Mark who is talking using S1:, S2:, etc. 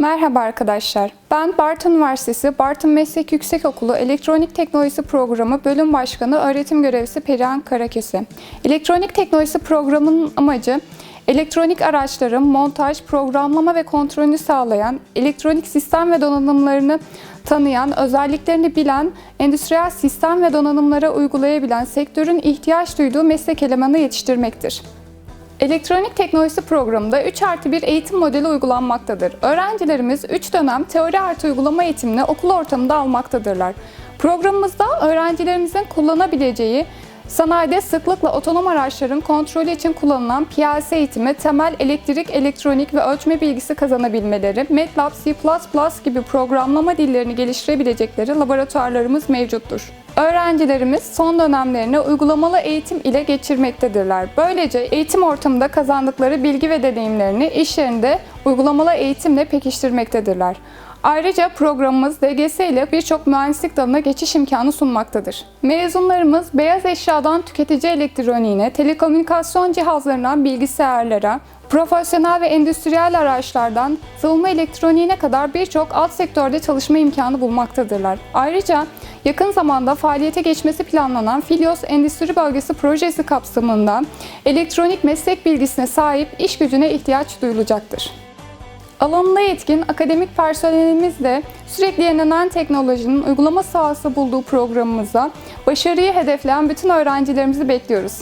S1: Merhaba arkadaşlar. Ben Bartın Üniversitesi Bartın Meslek Yüksekokulu Elektronik Teknolojisi Programı Bölüm Başkanı Öğretim Görevlisi Perihan Karakese. Elektronik Teknolojisi Programı'nın amacı elektronik araçların montaj, programlama ve kontrolünü sağlayan, elektronik sistem ve donanımlarını tanıyan, özelliklerini bilen, endüstriyel sistem ve donanımlara uygulayabilen sektörün ihtiyaç duyduğu meslek elemanı yetiştirmektir. Elektronik teknolojisi programında 3 artı 1 eğitim modeli uygulanmaktadır. Öğrencilerimiz 3 dönem teori artı uygulama eğitimini okul ortamında almaktadırlar. Programımızda öğrencilerimizin kullanabileceği sanayide sıklıkla otonom araçların kontrolü için kullanılan PLC eğitimi, temel elektrik, elektronik ve ölçme bilgisi kazanabilmeleri, MATLAB, C++ gibi programlama dillerini geliştirebilecekleri laboratuvarlarımız mevcuttur. Öğrencilerimiz son dönemlerini uygulamalı eğitim ile geçirmektedirler. Böylece eğitim ortamında kazandıkları bilgi ve deneyimlerini iş yerinde uygulamalı eğitimle pekiştirmektedirler. Ayrıca programımız DGS ile birçok mühendislik dalına geçiş imkanı sunmaktadır. Mezunlarımız beyaz eşyadan tüketici elektroniğine, telekomünikasyon cihazlarından bilgisayarlara, profesyonel ve endüstriyel araçlardan savunma elektroniğine kadar birçok alt sektörde çalışma imkanı bulmaktadırlar. Ayrıca yakın zamanda faaliyete geçmesi planlanan Filios Endüstri Bölgesi projesi kapsamında elektronik meslek bilgisine sahip iş gücüne ihtiyaç duyulacaktır. Alanında yetkin akademik personelimiz de sürekli yenilenen teknolojinin uygulama sahası bulduğu programımıza başarıyı hedefleyen bütün öğrencilerimizi bekliyoruz.